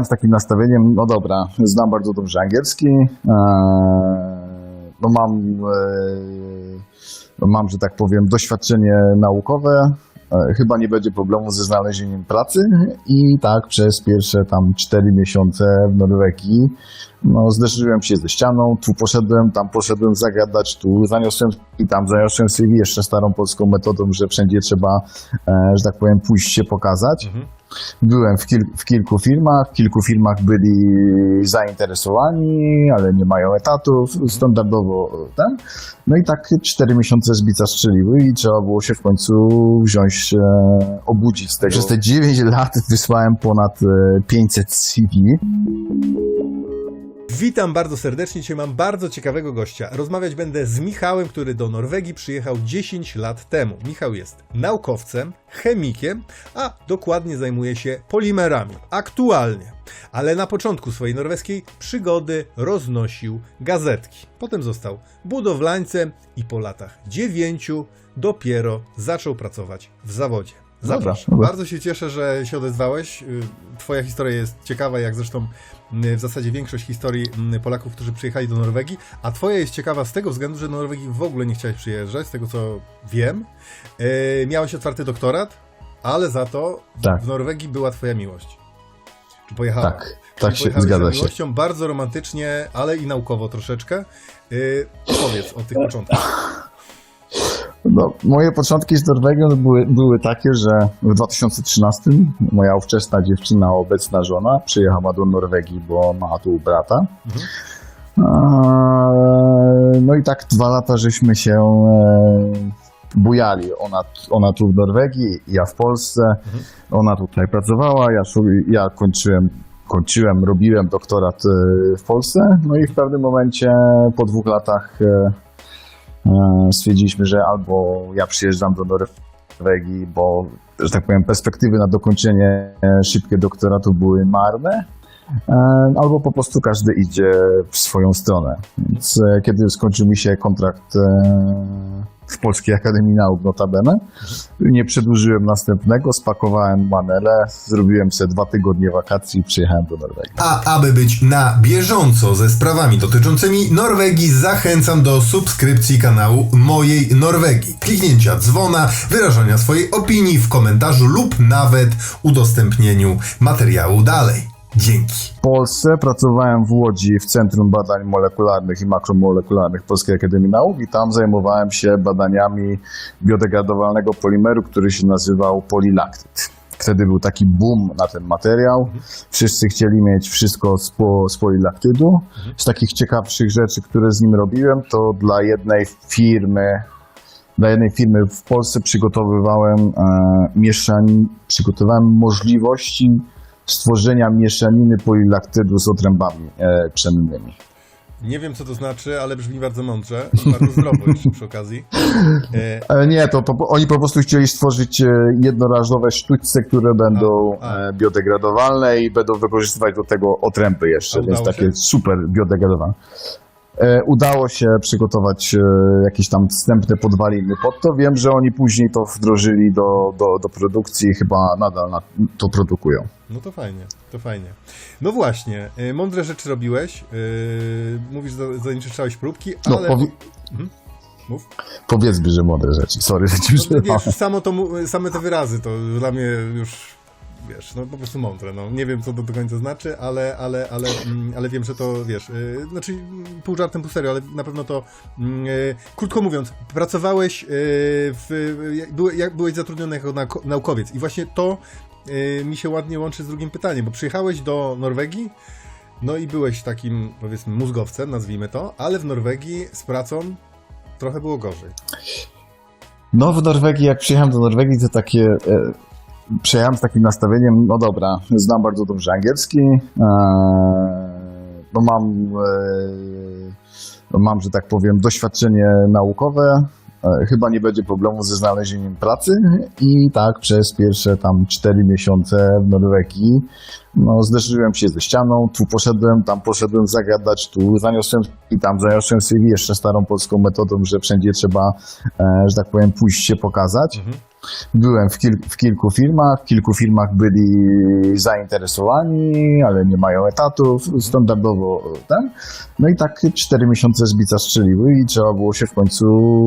z takim nastawieniem, no dobra, znam bardzo dobrze angielski, e, no mam, e, mam, że tak powiem, doświadczenie naukowe, e, chyba nie będzie problemu ze znalezieniem pracy i tak przez pierwsze tam 4 miesiące w Norwegii no, zderzyłem się ze ścianą, tu poszedłem, tam poszedłem zagadać, tu zaniosłem i tam zaniosłem CV jeszcze starą polską metodą, że wszędzie trzeba, że tak powiem, pójść się pokazać. Byłem w, kil- w kilku firmach, w kilku firmach byli zainteresowani, ale nie mają etatów, standardowo ten. No i tak cztery miesiące zbica strzeliły i trzeba było się w końcu wziąć, e, obudzić z tego. Przez te 9 lat wysłałem ponad e, 500 CV. Witam bardzo serdecznie. Dzisiaj mam bardzo ciekawego gościa. Rozmawiać będę z Michałem, który do Norwegii przyjechał 10 lat temu. Michał jest naukowcem, chemikiem, a dokładnie zajmuje się polimerami. Aktualnie. Ale na początku swojej norweskiej przygody roznosił gazetki. Potem został budowlańcem i po latach 9 dopiero zaczął pracować w zawodzie. Zapraszam. dobra. Bardzo się cieszę, że się odezwałeś. Y, Twoja historia jest ciekawa, jak zresztą y, w zasadzie większość historii y, Polaków, którzy przyjechali do Norwegii, a Twoja jest ciekawa z tego względu, że do Norwegii w ogóle nie chciałeś przyjeżdżać, z tego co wiem. Y, Miałeś otwarty doktorat, ale za to Tak. w Norwegii była Twoja miłość. Czy pojechała? Tak, tak się zgadza za się. miłością, bardzo romantycznie, ale i naukowo troszeczkę. Y, Opowiedz o tych początkach. No, moje początki z Norwegią były, były takie, że w 2013 moja ówczesna dziewczyna, obecna żona, przyjechała do Norwegii, bo ma tu brata. Mhm. No i tak dwa lata żeśmy się e, bujali. Ona, ona tu w Norwegii, ja w Polsce. Ona tutaj pracowała, ja, ja kończyłem, kończyłem, robiłem doktorat e, w Polsce. No i w pewnym momencie po dwóch latach e, stwierdziliśmy, że albo ja przyjeżdżam do Norwegii, bo, że tak powiem, perspektywy na dokończenie e, szybkie doktoratu były marne, e, albo po prostu każdy idzie w swoją stronę. Więc e, kiedy skończył mi się kontrakt e, w Polskiej Akademii Nauk notabene, nie przedłużyłem następnego, spakowałem manele, zrobiłem sobie dwa tygodnie wakacji i przyjechałem do Norwegii. A aby być na bieżąco ze sprawami dotyczącymi Norwegii, zachęcam do subskrypcji kanału Mojej Norwegii, kliknięcia dzwona, wyrażania swojej opinii w komentarzu lub nawet udostępnieniu materiału dalej. Dzięki. W Polsce pracowałem w Łodzi w Centrum Badań Molekularnych i Makromolekularnych Polskiej Akademii Nauk i tam zajmowałem się badaniami biodegradowalnego polimeru, który się nazywał polilaktyd. Wtedy był taki boom na ten materiał. Wszyscy chcieli mieć wszystko z, po, z polilaktydu. Z takich ciekawszych rzeczy, które z nim robiłem, to dla jednej firmy dla jednej firmy w Polsce przygotowywałem e, mieszanin, przygotowałem możliwości stworzenia mieszaniny polilaktydu z otrębami e, pszennymi. Nie wiem, co to znaczy, ale brzmi bardzo mądrze. Bardzo zdrowo jeszcze przy okazji. E, E, nie, to po, oni po prostu chcieli stworzyć e, jednorazowe sztućce, które będą A, a. e, biodegradowalne i będą wykorzystywać do tego otręby jeszcze, więc takie super biodegradowalne. E, udało się przygotować e, jakieś tam wstępne podwaliny pod to. Wiem, że oni później to wdrożyli do, do, do produkcji i chyba nadal na, to produkują. No to fajnie, to fajnie. No właśnie, y, mądre rzeczy robiłeś. Mówisz, że zanieczyszczałeś próbki, No, ale... powi- Mhm. Mów. powiedzmy, że mądre rzeczy. Sorry, że ci No, wiesz, samo to, same te wyrazy to dla mnie już, wiesz, no po prostu mądre. No. Nie wiem, co to do końca znaczy, ale, ale, ale, mm, ale wiem, że to, wiesz, y, znaczy mm, pół żartem, pół serio, ale na pewno to, mm, y, krótko mówiąc, pracowałeś, y, w, byłe- jak byłeś zatrudniony jako nauko- naukowiec i właśnie to y, mi się ładnie łączy z drugim pytaniem, bo przyjechałeś do Norwegii, no i byłeś takim, powiedzmy, mózgowcem, nazwijmy to, ale w Norwegii z pracą trochę było gorzej. No w Norwegii, jak przyjechałem do Norwegii, to takie... Przyjechałem z takim nastawieniem, no dobra, znam bardzo dobrze angielski, no mam, e, mam, że tak powiem, doświadczenie naukowe, e, chyba nie będzie problemu ze znalezieniem pracy i tak przez pierwsze tam 4 miesiące w Norwegii no, zderzyłem się ze ścianą, tu poszedłem, tam poszedłem zagadać, tu zaniosłem i tam zaniosłem CV jeszcze starą polską metodą, że wszędzie trzeba, że tak powiem, pójść się pokazać. Mhm. Byłem w, kil, w kilku firmach, w kilku firmach byli zainteresowani, ale nie mają etatów, standardowo ten. No i tak cztery miesiące zbica strzeliły i trzeba było się w końcu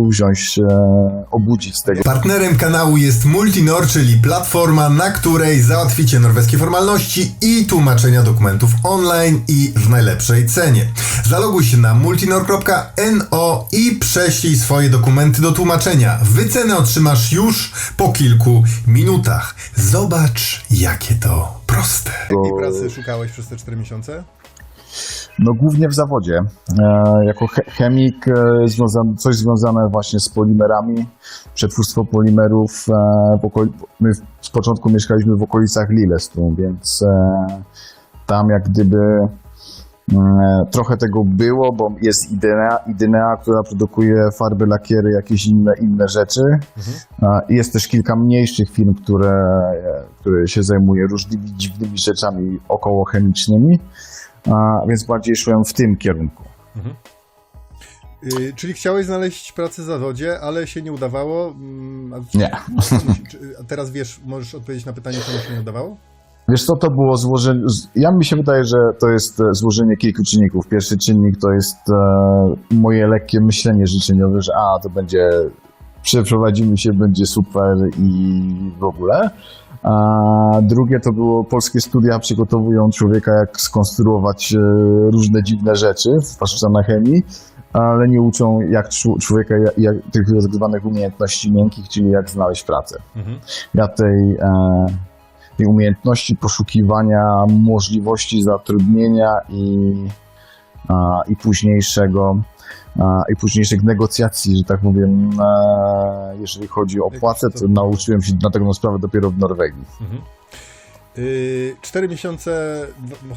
wziąć, e, obudzić z tego. Partnerem kanału jest Multinor, czyli platforma, na której załatwicie norweskie formalności i tłumaczenia dokumentów online i w najlepszej cenie. Zaloguj się na multinor.no i prześlij swoje dokumenty do tłumaczenia. Wycenę otrzymasz już po kilku minutach. Zobacz, jakie to proste. Jakiej pracy szukałeś przez te 4 miesiące? No głównie w zawodzie. E, jako che- chemik, e, związan, coś związane właśnie z polimerami, przetwórstwo polimerów. E, my z początku mieszkaliśmy w okolicach Lillestrøm, więc e, tam jak gdyby trochę tego było, bo jest Idea, Idea, która produkuje farby, lakiery, jakieś inne, inne rzeczy. E, i Jest też kilka mniejszych firm, które, e, które się zajmuje różnymi dziwnymi rzeczami okołochemicznymi. Więc bardziej szłem w tym kierunku. Yy, czyli chciałeś znaleźć pracę w zawodzie, ale się nie udawało. Mm, Nie. Czy, a teraz wiesz, możesz odpowiedzieć na pytanie, czemu się nie udawało? Wiesz co, to było złożenie, ja mi się wydaje, że to jest e, złożenie kilku czynników. Pierwszy czynnik to jest e, moje lekkie myślenie życzeniowe, że a, to będzie, przeprowadzimy się, będzie super i w ogóle. A drugie to było polskie studia przygotowują człowieka, jak skonstruować e, różne dziwne rzeczy, zwłaszcza na chemii, ale nie uczą jak czł- człowieka jak, tych tak zwanych umiejętności miękkich, czyli jak znaleźć pracę. Mhm. Ja tej, e, tej umiejętności poszukiwania możliwości zatrudnienia i, a, i późniejszego a, i późniejszych negocjacji, że tak powiem, e, jeżeli chodzi o płacę, to nauczyłem się na taką sprawę dopiero w Norwegii. Mhm. Yy, cztery miesiące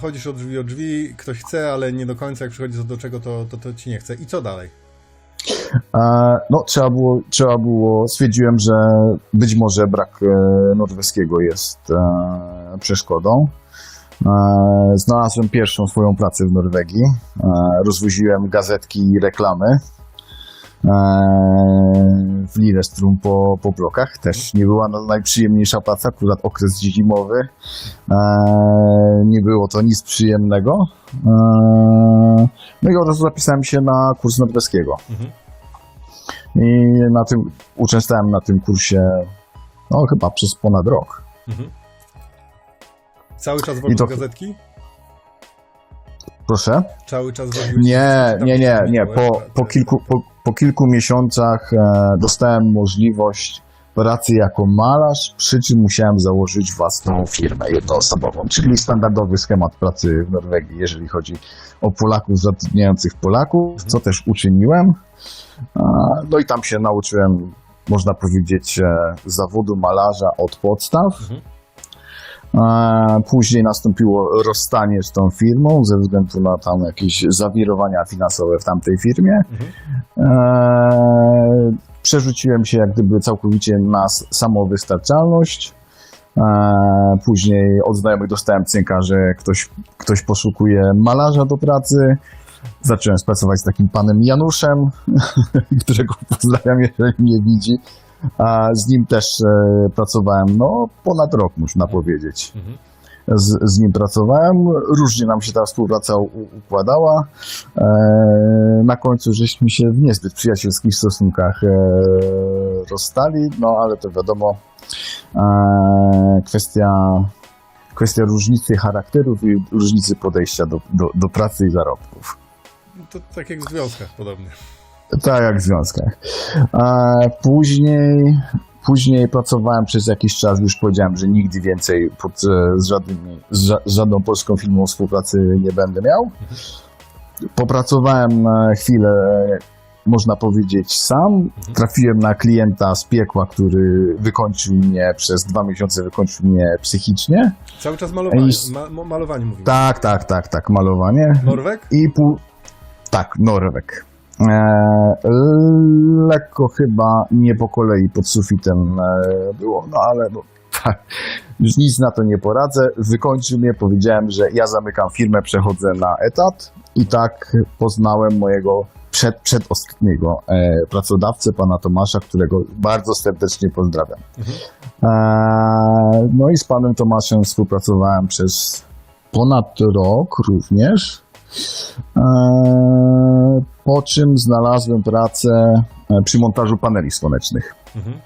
chodzisz od drzwi od drzwi, ktoś chce, ale nie do końca, jak przychodzi do czego, to, to, to ci nie chce. I co dalej? No, trzeba było, trzeba było, stwierdziłem, że być może brak e, norweskiego jest e, przeszkodą. E, Znalazłem pierwszą swoją pracę w Norwegii. Rozwoziłem gazetki i reklamy w Lillestrøm po, po blokach. Też nie była no- najprzyjemniejsza praca, akurat okres zimowy. E, Nie było to nic przyjemnego. E, No i od razu zapisałem się na kurs norweskiego. Mhm. I na tym uczęstałem na tym kursie no chyba przez ponad rok. Mhm. Cały czas wozisz to- gazetki? Proszę? Cały czas wozisz Nie, nie, nie, nie. Po, po, kilku, po, po kilku miesiącach e, dostałem możliwość pracy jako malarz, przy czym musiałem założyć własną firmę jednoosobową, czyli standardowy schemat pracy w Norwegii, jeżeli chodzi o Polaków zatrudniających Polaków, co też uczyniłem. E, No i tam się nauczyłem, można powiedzieć, e, zawodu malarza od podstaw. Później nastąpiło rozstanie z tą firmą ze względu na tam jakieś zawirowania finansowe w tamtej firmie. Mhm. E, Przerzuciłem się jak gdyby całkowicie na samowystarczalność. E, Później od znajomych dostałem cynka, że ktoś, ktoś poszukuje malarza do pracy. Zacząłem pracować z takim panem Januszem, którego pozdrawiam, jeżeli mnie widzi. A z nim też e, pracowałem no, ponad rok, można powiedzieć. Mhm. Z, z nim pracowałem. Różnie nam się ta współpraca u, układała. E, na końcu żeśmy się w niezbyt przyjacielskich stosunkach e, rozstali, no ale to wiadomo, kwestia, kwestia różnicy charakterów i różnicy podejścia do, do, do pracy i zarobków. To tak jak w związkach podobnie. Tak jak w związkach. Później, później pracowałem przez jakiś czas, już powiedziałem, że nigdy więcej pod, e, z, żadnymi, z, z żadną polską firmą współpracy nie będę miał. Popracowałem chwilę, można powiedzieć, sam. Trafiłem na klienta z piekła, który wykończył mnie przez dwa miesiące, wykończył mnie psychicznie. Cały czas malowanie, Ej, ma, ma- malowanie mówimy. Tak, tak, tak, tak, malowanie. Norweg? I pół. Tak, Norweg. E, lekko chyba nie po kolei pod sufitem e, było, no ale no, tak, już nic na to nie poradzę. Wykończył mnie, powiedziałem, że ja zamykam firmę, przechodzę na etat i tak poznałem mojego przed, przedostatniego e, pracodawcę, pana Tomasza, którego bardzo serdecznie pozdrawiam. E, no i z panem Tomaszem współpracowałem przez ponad rok również. E, po czym znalazłem pracę e, przy montażu paneli słonecznych. Mhm.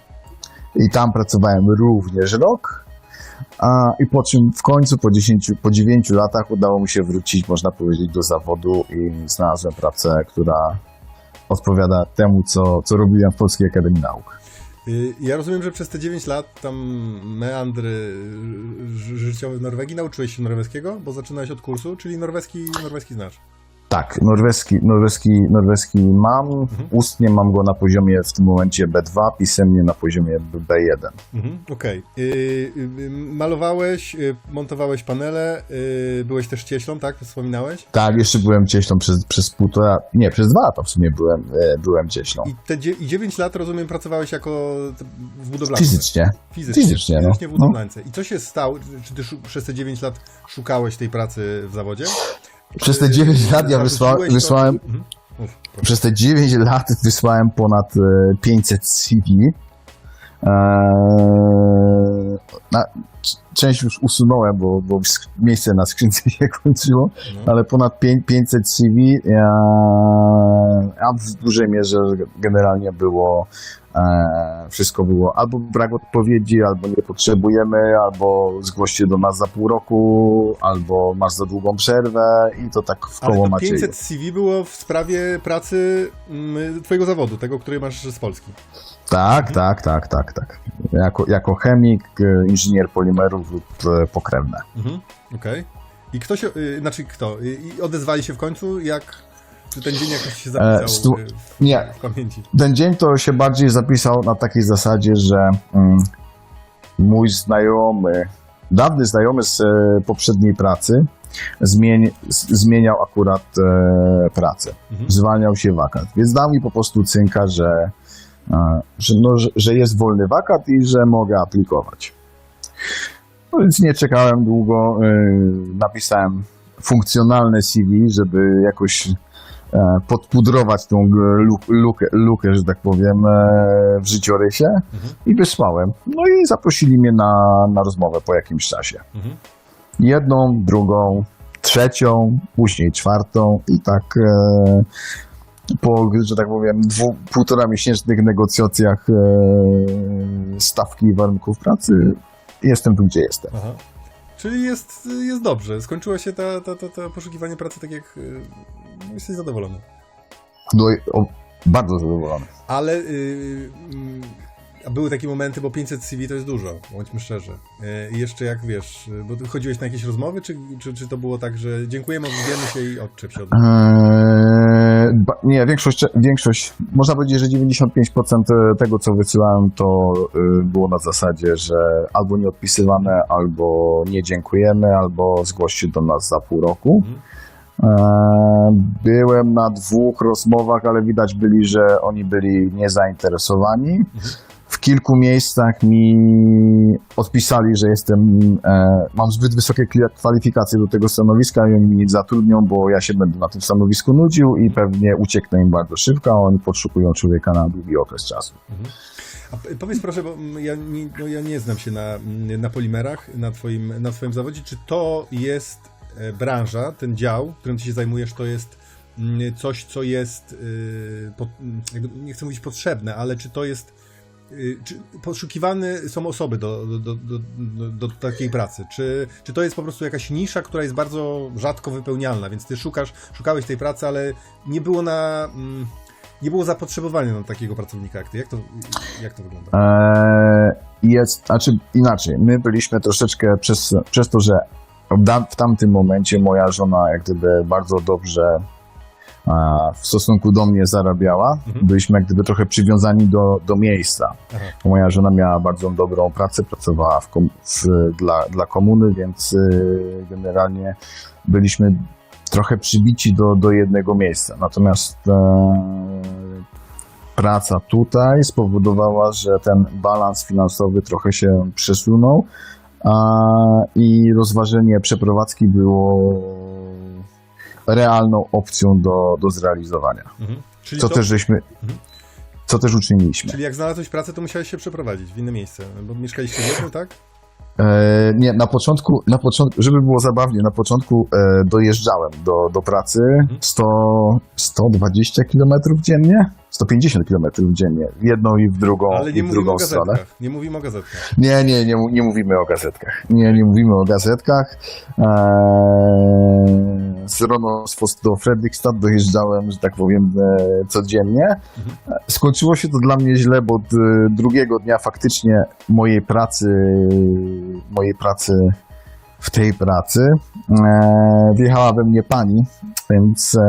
I tam pracowałem również rok. A, I po czym w końcu po 10, po 9 latach udało mi się wrócić, można powiedzieć, do zawodu i znalazłem pracę, która odpowiada temu, co, co robiłem w Polskiej Akademii Nauk. Y, Ja rozumiem, że przez te 9 lat tam meandry ży- życiowe w Norwegii nauczyłeś się norweskiego, bo zaczynałeś od kursu, czyli norweski, norweski znasz. Tak, norweski, norweski, norweski mam. Ustnie mam go na poziomie w tym momencie B2, pisemnie na poziomie B1. Mhm, Okej. Y, y, y, Malowałeś, y, montowałeś panele, y, byłeś też cieślą, tak? Wspominałeś? Tak, jeszcze byłem cieślą przez, przez półtora, nie, przez dwa lata w sumie byłem, e, byłem cieślą. I te dzie- i 9 lat, rozumiem, pracowałeś jako w budowlance. Fizycznie. Fizycznie, Fizycznie, no. fizycznie w budowlance. I co się stało? Czy ty szu- przez te 9 lat szukałeś tej pracy w zawodzie? Przez te 9 lat ja wysła, Zarzuciłeś to- wysłałem, Mhm. Przez te 9 lat wysłałem ponad e, 500 CV. Eee, na, część już usunąłem, bo, bo miejsce na skrzynce się kończyło, No. ale ponad pię- 500 CV, ja, a w dużej mierze generalnie było wszystko było albo brak odpowiedzi, albo nie potrzebujemy, albo zgłoś się do nas za pół roku, albo masz za długą przerwę i to tak w koło to Macieju. 500 CV było w sprawie pracy mm, twojego zawodu, tego, który masz z Polski. Tak, tak, tak, tak, tak. Jako, jako chemik, e, inżynier polimerów lub e, pokrewne. Mhm. Okej. I kto się, y, znaczy kto? I odezwali się w końcu, jak, czy ten dzień jakoś się zapisał E, stu- Nie, w pamięci? ten dzień to się bardziej zapisał na takiej zasadzie, że mm, mój znajomy, dawny znajomy z e, poprzedniej pracy zmień, zmieniał akurat e, pracę. Mhm. Zwalniał się wakat. Więc dał mi po prostu cynka, że, e, że, no, że, że jest wolny wakat i że mogę aplikować. No więc nie czekałem długo. e, napisałem funkcjonalne CV, żeby jakoś e, podpudrować tą lukę, lukę, że tak powiem, e, w życiorysie Mhm. i wysłałem. No i zaprosili mnie na, na rozmowę po jakimś czasie. Mhm. Jedną, drugą, trzecią, później czwartą i tak e, po, że tak powiem, dwu, półtora miesięcznych negocjacjach e, stawki i warunków pracy jestem tu, gdzie jestem. Aha. Czyli jest, jest dobrze. Skończyło się ta, ta, ta, ta poszukiwanie pracy tak jak y, jesteś zadowolony. No o, bardzo zadowolony. Ale y, mm, a były takie momenty, bo 500 CV to jest dużo, bądźmy szczerzy. Y, I jeszcze jak wiesz, y, bo ty chodziłeś na jakieś rozmowy, czy, czy, czy to było tak, że dziękujemy, odbijemy się i odczep się od ba- nie, większość, większość, można powiedzieć, że 95% tego, co wysyłałem, to y, było na zasadzie, że albo nie odpisywane, albo nie dziękujemy, albo zgłoś się do nas za pół roku. Mhm. Eee, byłem na dwóch rozmowach, ale widać byli, że oni byli niezainteresowani. W kilku miejscach mi odpisali, że jestem, e, mam zbyt wysokie kwalifikacje do tego stanowiska i oni mnie nie zatrudnią, bo ja się będę na tym stanowisku nudził i pewnie ucieknę im bardzo szybko, a oni poszukują człowieka na długi okres czasu. A p- powiedz proszę, bo ja nie, no ja nie znam się na, na polimerach, na twoim, na twoim zawodzie. Czy to jest branża, ten dział, którym ty się zajmujesz, to jest mm, coś, co jest, y, nie chcę mówić potrzebne, ale czy to jest, y, czy poszukiwane są osoby do, do, do, do takiej pracy? Czy, czy to jest po prostu jakaś nisza, która jest bardzo rzadko wypełnialna, więc ty szukasz, szukałeś tej pracy, ale nie było na... Mm, nie było zapotrzebowania na takiego pracownika jak ty. Jak to, jak to wygląda? Eee, jest, znaczy inaczej, my byliśmy troszeczkę przez, przez to, że w, tamtym momencie moja żona jak gdyby bardzo dobrze w stosunku do mnie zarabiała, Mhm. byliśmy jak gdyby trochę przywiązani do, do miejsca. Aha. Moja żona miała bardzo dobrą pracę, pracowała w kom, w, dla, dla komuny, więc y, generalnie byliśmy trochę przybici do, do jednego miejsca. Natomiast e, praca tutaj spowodowała, że ten balans finansowy trochę się przesunął i rozważenie przeprowadzki było realną opcją do, do zrealizowania. Mhm. Czyli, Co to, też żeśmy, co też uczyniliśmy. czyli jak znalazłeś pracę, to musiałeś się przeprowadzić w inne miejsce, bo mieszkaliście w jednym, tak? E, nie, na początku, na początku, żeby było zabawnie, na początku e, dojeżdżałem do, do pracy 100, 120 km dziennie, 150 km dziennie, w jedną i w drugą, Ale i nie w drugą stronę. Nie mówimy o gazetkach. Nie, nie, nie, nie mówimy o gazetkach. Nie, nie mówimy o gazetkach. Eee, z Ronosfos do Fredrikstad dojeżdżałem, że tak powiem, e, codziennie. Skończyło się to dla mnie źle, bo drugiego dnia faktycznie mojej pracy, mojej pracy w tej pracy e, wjechała we mnie pani, więc e,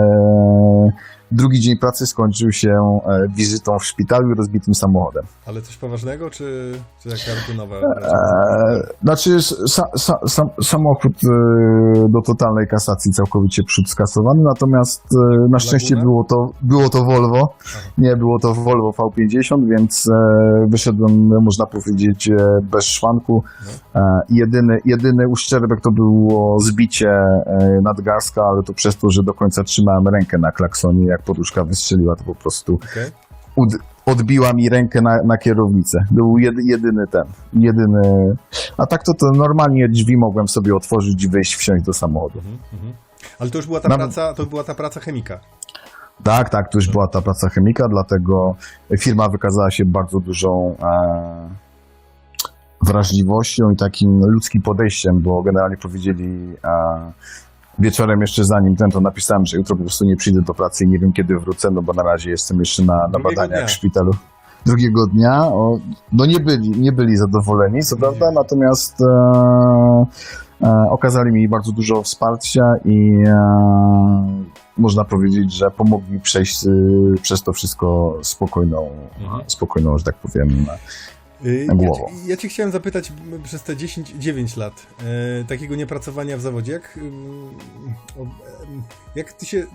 drugi dzień pracy skończył się e, wizytą w szpitalu i rozbitym samochodem. Ale coś poważnego, czy, czy jaka rutynowa? Eee, znaczy, sa, sa, sam, samochód e, do totalnej kasacji całkowicie przód skasowany, natomiast e, na szczęście Laguna? było to, było to Volvo. Nie, było to Volvo V50, więc wyszedłem, można powiedzieć, bez szwanku. E, jedyny, jedyny uszczerbek to było zbicie nadgarstka, ale to przez to, że do końca trzymałem rękę na klaksonie, jak poduszka wystrzeliła, to po prostu Okej. ud, odbiła mi rękę na, na kierownicę. Był jedy, jedyny ten, jedyny... A tak to, to normalnie drzwi mogłem sobie otworzyć, wyjść, wsiąść do samochodu. Mhm, mhm. Ale to już była ta Nawet- praca, to była ta praca chemika. Tak, tak, to już była ta praca chemika, dlatego firma wykazała się bardzo dużą e, wrażliwością i takim ludzkim podejściem, bo generalnie powiedzieli e, wieczorem jeszcze zanim ten, to napisałem, że jutro po prostu nie przyjdę do pracy i nie wiem kiedy wrócę, no bo na razie jestem jeszcze na, na badaniach dnia. w szpitalu. Drugiego dnia, o, no nie byli, nie byli zadowoleni, co prawda, natomiast e, e, okazali mi bardzo dużo wsparcia i e, można powiedzieć, że pomogli przejść y, przez to wszystko spokojną, Mhm. spokojną, że tak powiem. Y, Głową. Ja, ja ci chciałem zapytać przez te 10, 9 lat e, takiego niepracowania w zawodzie, jak, em, jak ty się,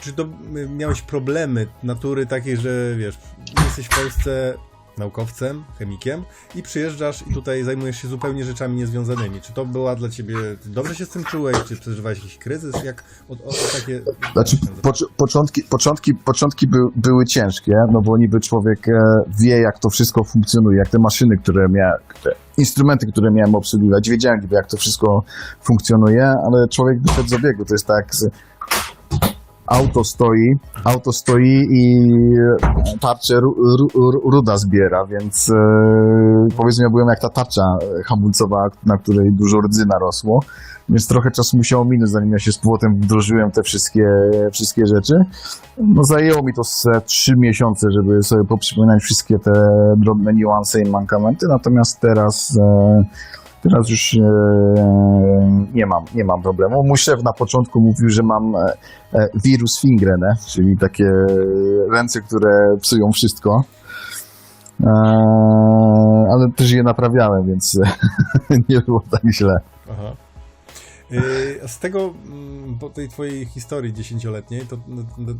czy to miałeś problemy natury takiej, że wiesz, jesteś w Polsce naukowcem, chemikiem i przyjeżdżasz i tutaj zajmujesz się zupełnie rzeczami niezwiązanymi. Czy to była dla ciebie, dobrze się z tym czułeś, czy przeżywałeś jakiś kryzys? Jak o, takie... Znaczy, pocz- początki, początki, początki by, były ciężkie, no bo niby człowiek e, wie, jak to wszystko funkcjonuje, jak te maszyny, które miałem, instrumenty, które miałem obsługiwać, wiedziałem jak to wszystko funkcjonuje, ale człowiek wyszedł z obiegu. To jest tak, z, auto stoi, auto stoi i e, tarczę ru, ru, ru, ruda zbiera, więc e, powiedzmy, ja byłem jak ta tarcza e, hamulcowa, na której dużo rdzy narosło, więc trochę czasu musiało minąć, zanim ja się z powrotem wdrożyłem te wszystkie, wszystkie rzeczy. No zajęło mi to trzy miesiące, żeby sobie poprzypominać wszystkie te drobne niuanse i mankamenty, natomiast teraz Teraz już e, nie, mam, nie mam problemu. Mój szef na początku mówił, że mam e, e, wirus Fingrene, czyli takie ręce, które psują wszystko. E, ale też je naprawiałem, więc nie było tak źle. Aha. Yy, Z tego, mm, po tej twojej historii dziesięcioletniej, to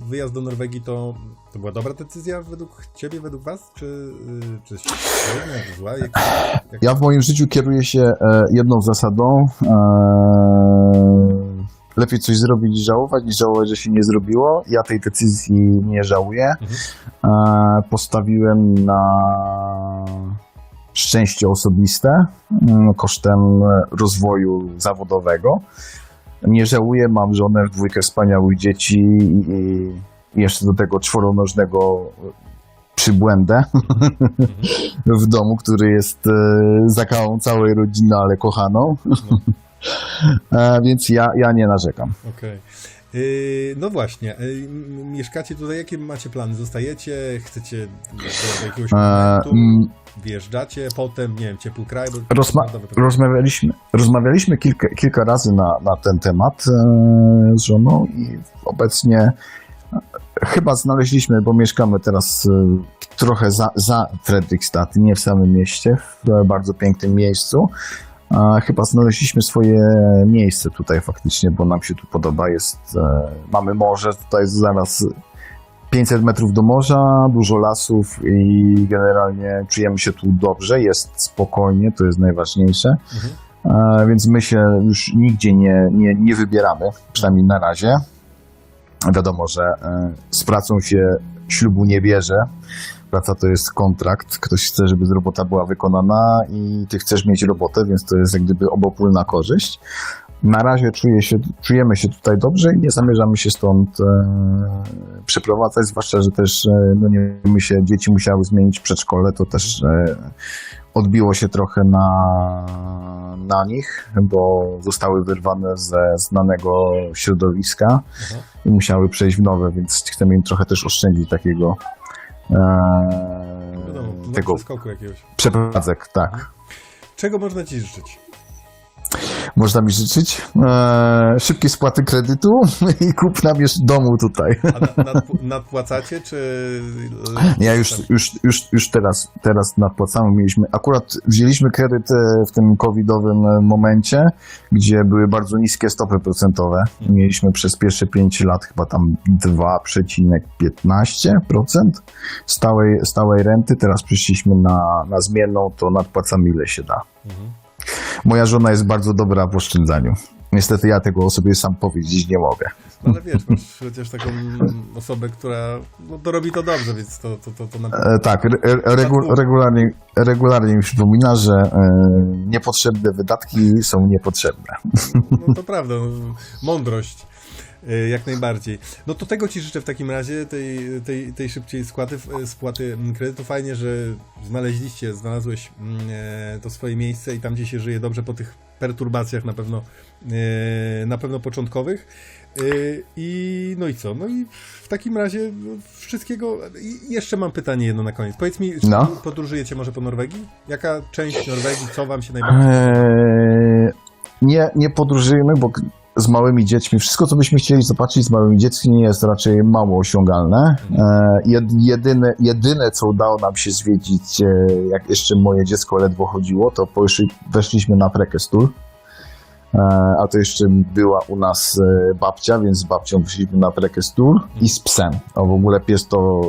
wyjazd do Norwegii to, to była dobra decyzja według ciebie, według was? Czy, yy, czy średnia, czy zła? Jak, jak... Ja w moim życiu kieruję się e, jedną zasadą. E, lepiej coś zrobić niż żałować, niż żałować, że się nie zrobiło. Ja tej decyzji nie żałuję. E, postawiłem na szczęście osobiste mm, kosztem e, rozwoju zawodowego. Nie żałuję, mam żonę, dwójkę wspaniałych dzieci i, jeszcze do tego czworonożnego przybłędę w domu, który jest e, zakałą całej rodziny, ale kochaną. E, więc ja, ja nie narzekam. Okej. Yy, no właśnie, m- mieszkacie tutaj, jakie macie plany? Zostajecie? Chcecie do, jakiegoś E, momentu? Wjeżdżacie potem, nie wiem, ciepły kraj? Bo Rozma rozmawialiśmy rozmawialiśmy kilka, kilka razy na, na ten temat e, z żoną i obecnie e, chyba znaleźliśmy, bo mieszkamy teraz trochę za, za Fredrikstad, nie w samym mieście, w bardzo pięknym miejscu. A chyba znaleźliśmy swoje miejsce tutaj faktycznie, bo nam się tu podoba. Jest, e, mamy morze, tutaj jest zaraz 500 metrów do morza, dużo lasów i generalnie czujemy się tu dobrze, jest spokojnie, to jest najważniejsze. Mhm. E, więc my się już nigdzie nie, nie, nie wybieramy, przynajmniej na razie. wiadomo, że e, z pracą się ślubu nie bierze. Praca to jest kontrakt. Ktoś chce, żeby robota była wykonana i ty chcesz mieć robotę, więc to jest jak gdyby obopólna korzyść. Na razie czuję się, czujemy się tutaj dobrze i nie zamierzamy się stąd e, przeprowadzać, zwłaszcza, że też e, no nie my się, dzieci musiały zmienić przedszkole, to też e, odbiło się trochę na, na nich, bo zostały wyrwane ze znanego środowiska i musiały przejść w nowe, więc chcemy im trochę też oszczędzić takiego e, no, tego przeprowadzek, tak. Czego można ci życzyć? Można mi życzyć e, szybkiej spłaty kredytu i kupna miesz domu tutaj. A na, nadp- nadpłacacie, czy... Ja już, już, już, już teraz, teraz nadpłacamy. Mieliśmy, akurat wzięliśmy kredyt e, w tym covidowym e, momencie, gdzie były bardzo niskie stopy procentowe. Mieliśmy przez pierwsze 5 lat chyba tam 2,15% stałej, stałej renty. Teraz przyszliśmy na, na zmienną, to nadpłacamy ile się da. Moja żona jest bardzo dobra w oszczędzaniu. Niestety ja tego o sobie sam powiedzieć nie mogę. No, ale wiesz, masz chociaż taką osobę, która no, to robi to dobrze, więc to, to, to, to E, tak, e, regu, regularnie, regularnie mi przypomina, że e, niepotrzebne wydatki są niepotrzebne. No to prawda, no, mądrość. E, Jak najbardziej. No to tego Ci życzę w takim razie, tej, tej, tej szybciej spłaty, spłaty mm, kredytu. Fajnie, że znaleźliście, znalazłeś mm, e, to swoje miejsce i tam, gdzie się żyje dobrze po tych perturbacjach na pewno, e, na pewno początkowych. I no i co? No i w takim razie no, wszystkiego. Jeszcze mam pytanie jedno na koniec. Powiedz mi, czy No. podróżujecie może po Norwegii? Jaka część Norwegii, co Wam się najbardziej E, nie, nie podróżujemy, bo z małymi dziećmi, wszystko co byśmy chcieli zobaczyć z małymi dziećmi jest raczej mało osiągalne. E, jed, jedyne, jedyne, co udało nam się zwiedzić, e, jak jeszcze moje dziecko ledwo chodziło, to poszli, weszliśmy na Prekestur. E, a to jeszcze była u nas babcia, więc z babcią wyszliśmy na Prekestur i z psem. A w ogóle pies to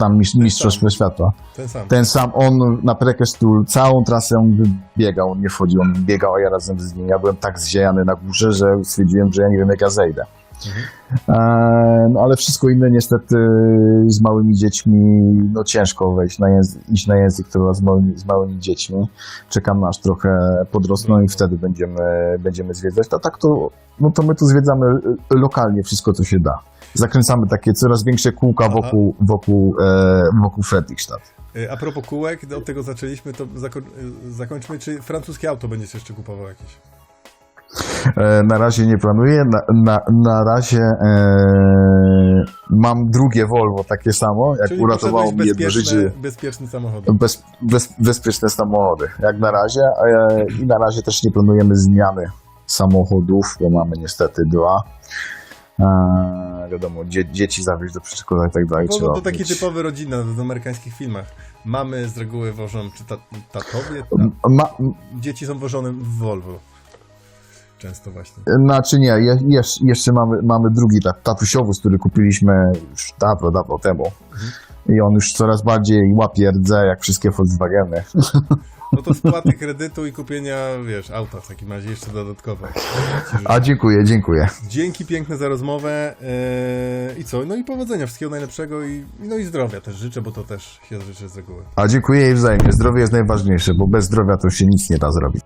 tam mistrz, mistrzostwo świata. Ten sam. Ten sam, on na Prekestur całą trasę biegał, on nie wchodził, on biegał, a ja razem z nim. Ja byłem tak zziejany na górze, że stwierdziłem, że ja nie wiem jak ja zejdę. E, no ale wszystko inne niestety z małymi dziećmi, no ciężko wejść na język, iść na język to z małymi, z małymi dziećmi. Czekam aż trochę podrosną i wtedy będziemy, będziemy zwiedzać. A tak to, no to my tu zwiedzamy e, lokalnie wszystko co się da. Zakręcamy takie coraz większe kółka Aha. wokół, wokół, e, wokół Fredrikstad. Y, A propos kółek, od tego zaczęliśmy, to zako- y, zakończmy. Czy francuskie auto będziesz jeszcze kupował jakieś? E, na razie nie planuję. Na, na, na razie e, mam drugie Volvo takie samo, jak Czyli uratowało mi jedno bezpieczne, życie. bezpieczny samochód. Bez, bez, bezpieczne samochody, jak na razie. E, I na razie też nie planujemy zmiany samochodów, bo mamy niestety dwa. E, wiadomo, dzie, dzieci zawieźć do przedszkola i tak dalej. Bo trzeba to taki typowy rodzina w amerykańskich filmach. Mamy z reguły wożą, czy ta, tatowie? Ta, Ma, dzieci są wożone w Volvo. Często właśnie. Znaczy nie, je, jesz, jeszcze mamy, mamy drugi tak, tatusiowóz, który kupiliśmy już dawno, dawno temu. I on już coraz bardziej łapie rdze, jak wszystkie Volkswageny. No to spłaty kredytu i kupienia, wiesz, auta w takim razie jeszcze życzę. A dziękuję, dziękuję. Dzięki piękne za rozmowę yy, i co? No i powodzenia, wszystkiego najlepszego i, no i zdrowia też życzę, bo to też się życzy z reguły. A dziękuję i wzajemnie. Zdrowie jest najważniejsze, bo bez zdrowia to się nic nie da zrobić.